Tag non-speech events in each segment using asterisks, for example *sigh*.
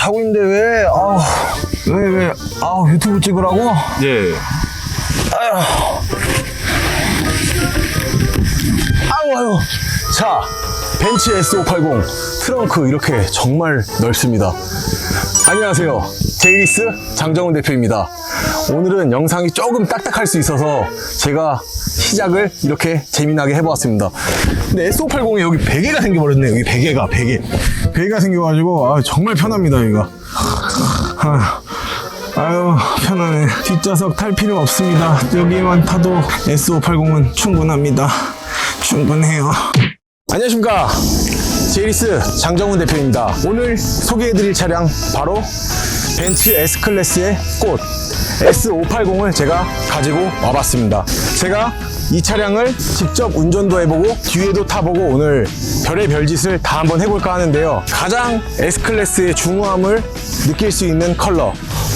자고 있는데 왜? 아우, 왜, 왜? 아우, 유튜브 찍으라고? 예. 아유, 아유. 자, 벤츠 S580 트렁크 이렇게 정말 넓습니다. 안녕하세요. 제이리스 장정훈 대표입니다. 오늘은 영상이 조금 딱딱할 수 있어서 제가 시작을 이렇게 재미나게 해보았습니다. 근데 S580에 여기 베개가 생겨버렸네요. 여기 베개가, 베개. 베개가 생겨가지고, 아, 정말 편합니다, 여기가. 아유, 아유, 편하네. 뒷좌석 탈 필요 없습니다. 여기만 타도 S580은 충분합니다. 충분해요. 안녕하십니까. 제이리스 장정훈 대표입니다. 오늘 소개해드릴 차량 바로 벤츠 S클래스의 꽃 S580을 제가 가지고 와봤습니다. 제가 이 차량을 직접 운전도 해보고 뒤에도 타보고 오늘 별의 별짓을 다 한번 해볼까 하는데요. 가장 S클래스의 중후함을 느낄 수 있는 컬러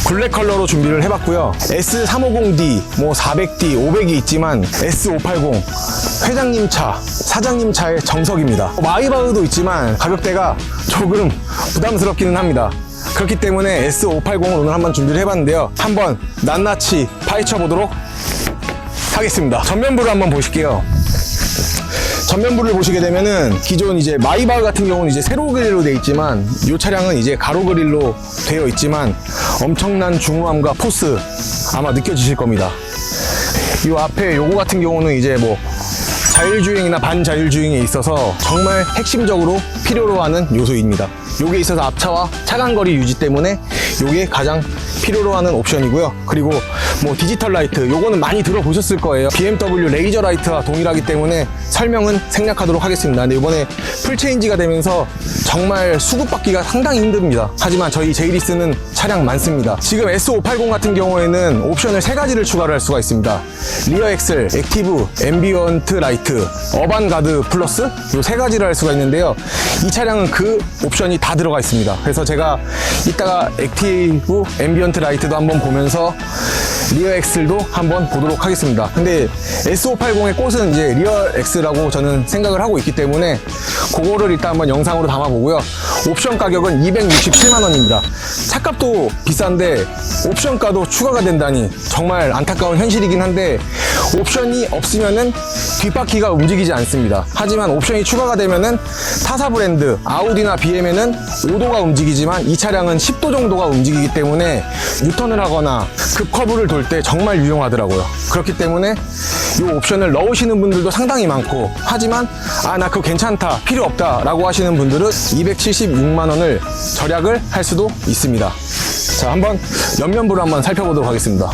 블랙 컬러로 준비를 해봤고요. S350D, 뭐 400D, 500이 있지만 S580 회장님 차, 사장님 차의 정석입니다. 마이바흐도 있지만 가격대가 조금 부담스럽기는 합니다. 그렇기 때문에 S580을 오늘 한번 준비를 해봤는데요. 한번 낱낱이 파헤쳐 보도록 하겠습니다. 전면부를 한번 보실게요. 전면부를 보시게 되면은 기존 이제 마이바흐 같은 경우는 이제 세로 그릴로 되어 있지만 이 차량은 이제 가로 그릴로 되어 있지만 엄청난 중후함과 포스 아마 느껴지실 겁니다. 이 앞에 요거 같은 경우는 이제 뭐 자율주행이나 반자율주행에 있어서 정말 핵심적으로 필요로 하는 요소입니다. 요게 있어서 앞차와 차간거리 유지 때문에 요게 가장 필요로 하는 옵션이고요. 그리고 뭐 디지털 라이트 요거는 많이 들어보셨을 거예요. BMW 레이저 라이트와 동일하기 때문에 설명은 생략하도록 하겠습니다. 근데 이번에 풀체인지가 되면서 정말 수급받기가 상당히 힘듭니다. 하지만 저희 제이리스는 차량 많습니다. 지금 S580 같은 경우에는 옵션을 세 가지를 추가를 할 수가 있습니다. 리어 엑셀, 액티브, 앰비언트 라이트, 어반 가드 플러스 요세 가지를 할 수가 있는데요. 이 차량은 그 옵션이 다 들어가 있습니다. 그래서 제가 이따가 액티브, 앰비언트 라이트도 한번 보면서 리어 엑셀도 한번 보도록 하겠습니다. 근데 S580의 꽃은 이제 리어 엑스라고 저는 생각을 하고 있기 때문에 그거를 일단 한번 영상으로 담아보고요. 옵션 가격은 267만 원입니다. 차값도 비싼데 옵션가도 추가가 된다니 정말 안타까운 현실이긴 한데 옵션이 없으면은 뒷바퀴가 움직이지 않습니다. 하지만 옵션이 추가가 되면은 타사 브랜드 아우디나 BM에는 5도가 움직이지만 이 차량은 10도 정도가 움직이기 때문에 유턴을 하거나 급커브를 돌 때 정말 유용하더라고요. 그렇기 때문에 이 옵션을 넣으시는 분들도 상당히 많고 하지만 아 나 그거 괜찮다 필요 없다 라고 하시는 분들은 276만 원을 절약을 할 수도 있습니다. 자 한번 옆면부를 한번 살펴보도록 하겠습니다.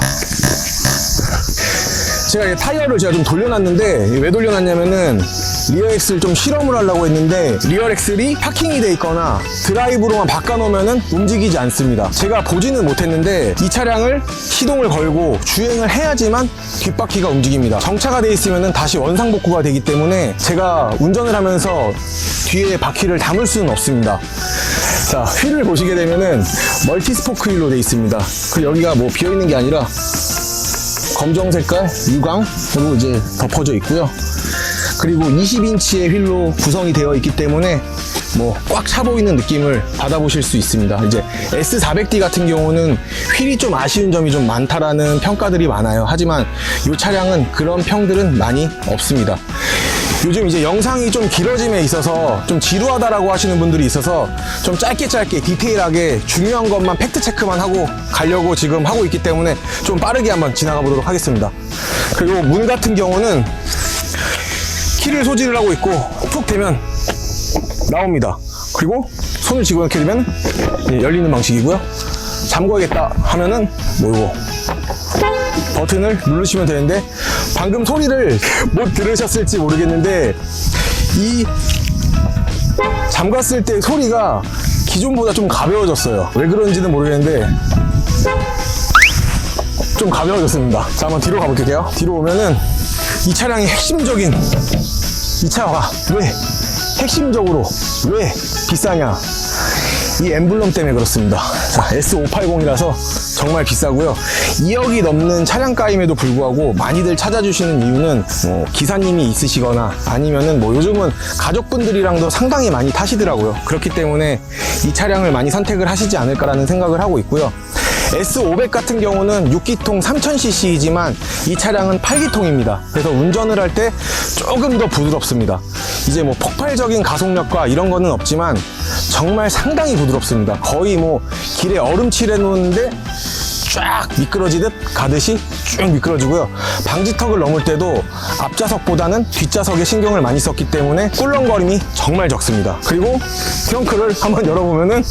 제가 이 타이어를 제가 좀 돌려놨는데 왜 돌려놨냐면은 리어 엑스를 좀 실험을 하려고 했는데 리어엑셀이 파킹이 돼 있거나 드라이브로만 바꿔놓으면은 움직이지 않습니다. 제가 보지는 못했는데 이 차량을 시동을 걸고 주행을 해야지만 뒷바퀴가 움직입니다. 정차가 돼 있으면은 다시 원상복구가 되기 때문에 제가 운전을 하면서 뒤에 바퀴를 담을 수는 없습니다. 자, 휠을 보시게 되면은 멀티 스포크 휠로 돼 있습니다. 그 여기가 뭐 비어 있는 게 아니라 검정 색깔 유광으로 이제 덮어져 있고요. 그리고 20인치의 휠로 구성이 되어 있기 때문에 뭐 꽉 차 보이는 느낌을 받아보실 수 있습니다. 이제 S400D 같은 경우는 휠이 좀 아쉬운 점이 좀 많다라는 평가들이 많아요. 하지만 이 차량은 그런 평들은 많이 없습니다. 요즘 이제 영상이 좀 길어짐에 있어서 좀 지루하다라고 하시는 분들이 있어서 좀 짧게 짧게 디테일하게 중요한 것만 팩트 체크만 하고 가려고 지금 하고 있기 때문에 좀 빠르게 한번 지나가 보도록 하겠습니다. 그리고 문 같은 경우는 키를 소지를 하고 있고 툭 대면 나옵니다. 그리고 손을 집어넣게 되면 예, 열리는 방식이고요. 잠궈야겠다 하면은 뭐 이거 버튼을 누르시면 되는데 방금 소리를 *laughs* 못 들으셨을지 모르겠는데 이 잠갔을 때 소리가 기존보다 좀 가벼워졌어요. 왜 그런지는 모르겠는데 좀 가벼워졌습니다. 자, 한번 뒤로 가볼게요. 뒤로 오면은 이 차량의 핵심적인 이 차가 왜 핵심적으로 왜 비싸냐? 이 엠블럼 때문에 그렇습니다. 자, S580이라서 정말 비싸고요. 2억이 넘는 차량가임에도 불구하고 많이들 찾아주시는 이유는 뭐 기사님이 있으시거나 아니면은 뭐 요즘은 가족분들이랑도 상당히 많이 타시더라고요. 그렇기 때문에 이 차량을 많이 선택을 하시지 않을까라는 생각을 하고 있고요. S500 같은 경우는 6기통 3000cc이지만 이 차량은 8기통입니다. 그래서 운전을 할 때 조금 더 부드럽습니다. 이제 뭐 폭발적인 가속력과 이런 거는 없지만 정말 상당히 부드럽습니다. 거의 뭐 길에 얼음 칠해 놓는데 쫙 미끄러지듯 가듯이 쭉 미끄러지고요. 방지턱을 넘을 때도 앞좌석보다는 뒷좌석에 신경을 많이 썼기 때문에 꿀렁거림이 정말 적습니다. 그리고 트렁크를 한번 열어보면은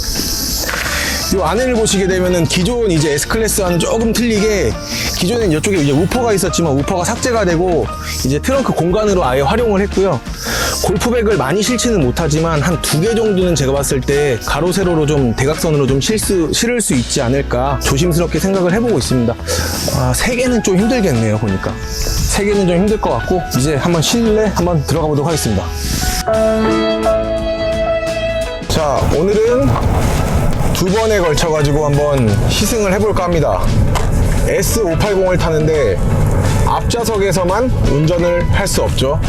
이 안을 보시게 되면은 기존 이제 S 클래스와는 조금 틀리게 기존엔 이쪽에 이제 우퍼가 있었지만 우퍼가 삭제가 되고 이제 트렁크 공간으로 아예 활용을 했고요. 골프백을 많이 실지는 못하지만 한 두 개 정도는 제가 봤을 때 가로 세로로 좀 대각선으로 좀 실수 실을 수 있지 않을까 조심스럽게 생각을 해보고 있습니다. 아, 세 개는 좀 힘들겠네요 보니까 세 개는 좀 힘들 것 같고 이제 한번 실내 한번 들어가 보도록 하겠습니다. 자 오늘은 두 번에 걸쳐 가지고 한번 시승을 해볼까 합니다. S580을 타는데 앞좌석에서만 운전을 할 수 없죠.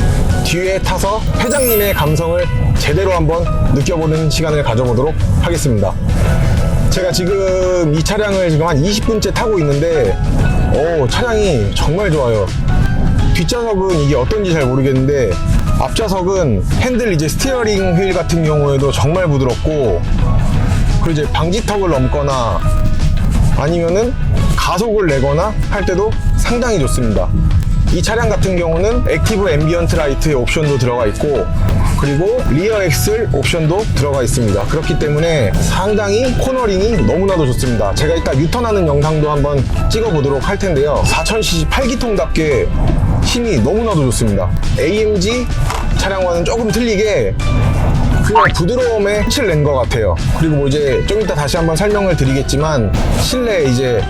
뒤에 타서 회장님의 감성을 제대로 한번 느껴보는 시간을 가져보도록 하겠습니다. 제가 지금 이 차량을 지금 한 20분째 타고 있는데, 오, 차량이 정말 좋아요. 뒷좌석은 이게 어떤지 잘 모르겠는데 앞좌석은 핸들 이제 스티어링 휠 같은 경우에도 정말 부드럽고 그리고 이제 방지턱을 넘거나 아니면은 가속을 내거나 할 때도 상당히 좋습니다. 이 차량 같은 경우는 액티브 앰비언트 라이트의 옵션도 들어가 있고 그리고 리어 엑셀 옵션도 들어가 있습니다. 그렇기 때문에 상당히 코너링이 너무나도 좋습니다. 제가 이따 유턴하는 영상도 한번 찍어 보도록 할 텐데요. 4000cc 8기통답게 힘이 너무나도 좋습니다. AMG 차량과는 조금 틀리게 그냥 부드러움에 끝을 낸 것 같아요. 그리고 뭐 이제 좀 이따 다시 한번 설명을 드리겠지만 실내 이제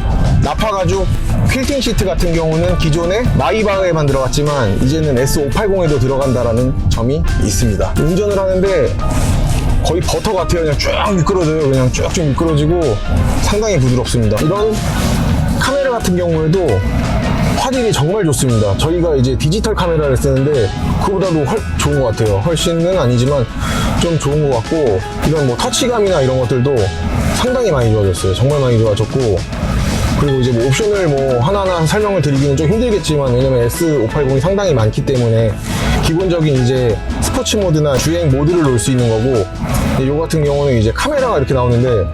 나파 가죽 퀼팅 시트 같은 경우는 기존에 마이바흐에만 들어갔지만 이제는 S580에도 들어간다라는 점이 있습니다. 운전을 하는데 거의 버터 같아요. 그냥 쭉 미끄러져요. 그냥 쭉쭉 미끄러지고 상당히 부드럽습니다. 이런 카메라 같은 경우에도 화질이 정말 좋습니다. 저희가 이제 디지털 카메라를 쓰는데 그보다도 훨 좋은 것 같아요. 훨씬은 아니지만 좀 좋은 것 같고 이런 뭐 터치감이나 이런 것들도 상당히 많이 좋아졌어요. 정말 많이 좋아졌고 그리고 이제 뭐 옵션을 뭐 하나하나 설명을 드리기는 좀 힘들겠지만 왜냐면 S580이 상당히 많기 때문에 기본적인 이제 스포츠 모드나 주행 모드를 놓을 수 있는 거고 이 같은 경우는 이제 카메라가 이렇게 나오는데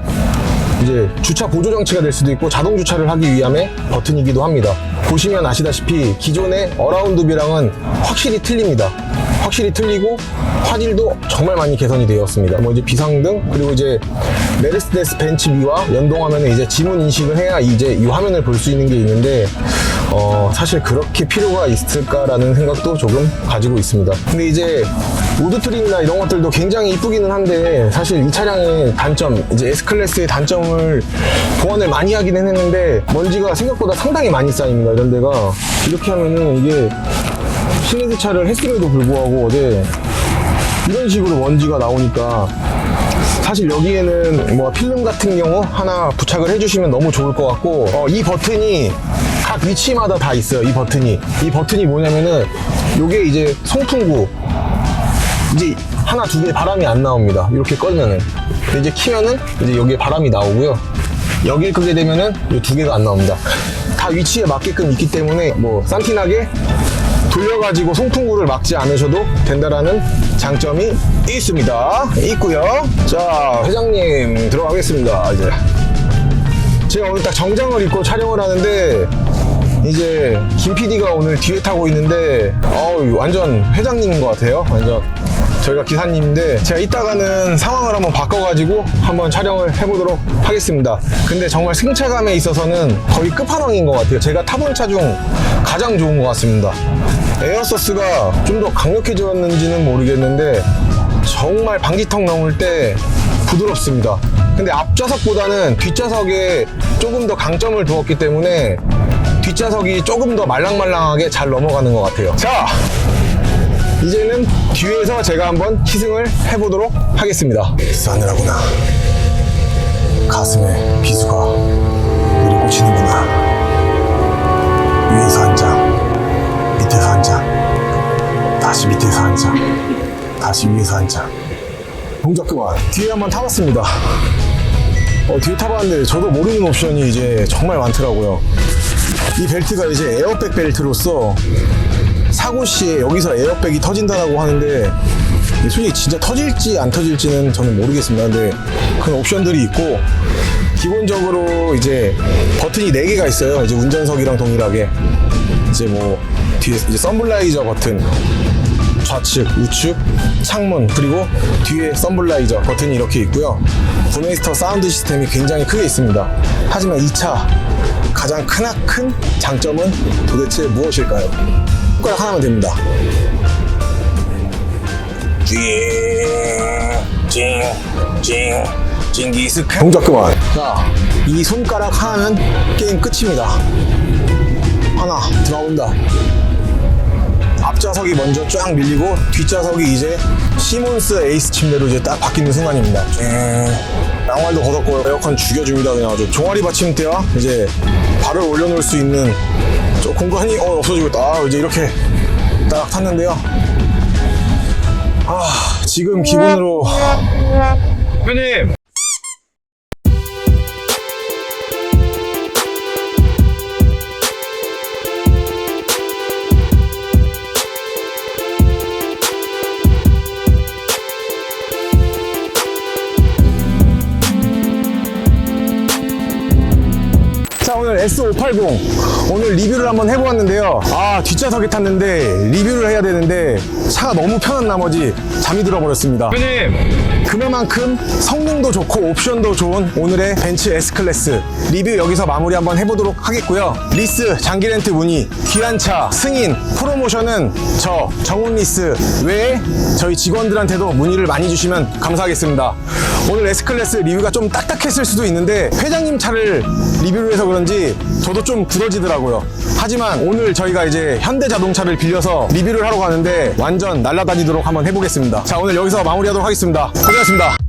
이제 주차 보조 장치가 될 수도 있고 자동 주차를 하기 위함의 버튼이기도 합니다. 보시면 아시다시피 기존의 어라운드 뷰랑은 확실히 틀립니다. 확실히 틀리고 화질도 정말 많이 개선이 되었습니다. 뭐 이제 비상등 그리고 이제 메르세데스 벤츠 B와 연동하면 이제 지문 인식을 해야 이제 이 화면을 볼 수 있는 게 있는데 어, 사실 그렇게 필요가 있을까라는 생각도 조금 가지고 있습니다. 근데 이제 우드 트림이나 이런 것들도 굉장히 이쁘기는 한데 사실 이 차량의 단점, 이제 S 클래스의 단점을 보완을 많이 하기는 했는데 먼지가 생각보다 상당히 많이 쌓입니다. 이런 데가 이렇게 하면은 이게 실내 세차를 했음에도 불구하고 어제 이런 식으로 먼지가 나오니까 사실 여기에는 뭐 필름 같은 경우 하나 부착을 해주시면 너무 좋을 것 같고 어, 이 버튼이 각 위치마다 다 있어요. 이 버튼이 이 버튼이 뭐냐면은 요게 이제 송풍구 이제 하나 두 개 바람이 안 나옵니다. 이렇게 꺼면은 이제 키면은 이제 여기에 바람이 나오고요. 여기를 끄게 되면은 이 두 개가 안 나옵니다. 다 위치에 맞게끔 있기 때문에 뭐 산티나게 돌려가지고 송풍구를 막지 않으셔도 된다라는 장점이 있습니다. 있고요. 자 회장님 들어가겠습니다. 이제 제가 오늘 딱 정장을 입고 촬영을 하는데 이제 김 PD가 오늘 뒤에 타고 있는데 어우 완전 회장님인 것 같아요. 완전 저희가 기사님인데 제가 이따가는 상황을 한번 바꿔가지고 한번 촬영을 해보도록 하겠습니다. 근데 정말 승차감에 있어서는 거의 끝판왕인 것 같아요. 제가 타본 차 중 가장 좋은 것 같습니다. 에어서스가 좀 더 강력해졌는지는 모르겠는데 정말 방지턱 넘을 때 부드럽습니다. 근데 앞좌석보다는 뒷좌석에 조금 더 강점을 두었기 때문에 뒷좌석이 조금 더 말랑말랑하게 잘 넘어가는 것 같아요. 자, 이제는 뒤에서 제가 한번 시승을 해보도록 하겠습니다. 싸늘하구나. 가슴에 비수가 내리고 놓치는구나. 위에서 한 장, 밑에서 한 장, 다시 밑에서 한 장, 다시 위에서 한 장. 동작 그만. 뒤에 한번 타봤습니다. 어, 뒤에 타봤는데 저도 모르는 옵션이 이제 정말 많더라고요. 이 벨트가 이제 에어백 벨트로서 사고 시에 여기서 에어백이 터진다라고 하는데 솔직히 진짜 터질지 안 터질지는 저는 모르겠습니다. 근데 그런 옵션들이 있고 기본적으로 이제 버튼이 4개가 있어요. 이제 운전석이랑 동일하게 이제 뭐 뒤에 이제 썬블라이저 버튼 좌측, 우측, 창문 그리고 뒤에 썬블라이저 버튼이 이렇게 있고요. 구메이스터 사운드 시스템이 굉장히 크게 있습니다. 하지만 이차 가장 크나큰 장점은 도대체 무엇일까요? 손가락 하나면 됩니다. 찡찡찡 찡기스크 동작 그만. 자, 이 손가락 하나면 게임 끝입니다. 하나 들어온다. 앞좌석이 먼저 쫙 밀리고 뒷좌석이 이제 시몬스 에이스 침대로 이제 딱 바뀌는 순간입니다. 음, 양말도 걷었고 에어컨 죽여줍니다 그냥 아주 종아리 받침대와 이제 발을 올려놓을 수 있는 저 공간이 어, 없어지고 있다. 아, 이제 이렇게 딱 탔는데요. 아 지금 기분으로 대표님 오늘 S580 오늘 리뷰를 한번 해보았는데요. 아 뒷좌석에 탔는데 리뷰를 해야 되는데 차가 너무 편한 나머지 잠이 들어버렸습니다. 대표님! 그만큼 성능도 좋고 옵션도 좋은 오늘의 벤츠 S클래스. 리뷰 여기서 마무리 한번 해보도록 하겠고요. 리스 장기 렌트 문의, 귀한 차, 승인, 프로모션은 저 정훈 리스 외에 저희 직원들한테도 문의를 많이 주시면 감사하겠습니다. 오늘 S클래스 리뷰가 좀 딱딱했을 수도 있는데 회장님 차를 리뷰를 해서 저도 좀 굳어지더라고요. 하지만 오늘 저희가 이제 현대 자동차를 빌려서 리뷰를 하러 가는데 완전 날아다니도록 한번 해보겠습니다. 자 오늘 여기서 마무리하도록 하겠습니다. 고생하셨습니다.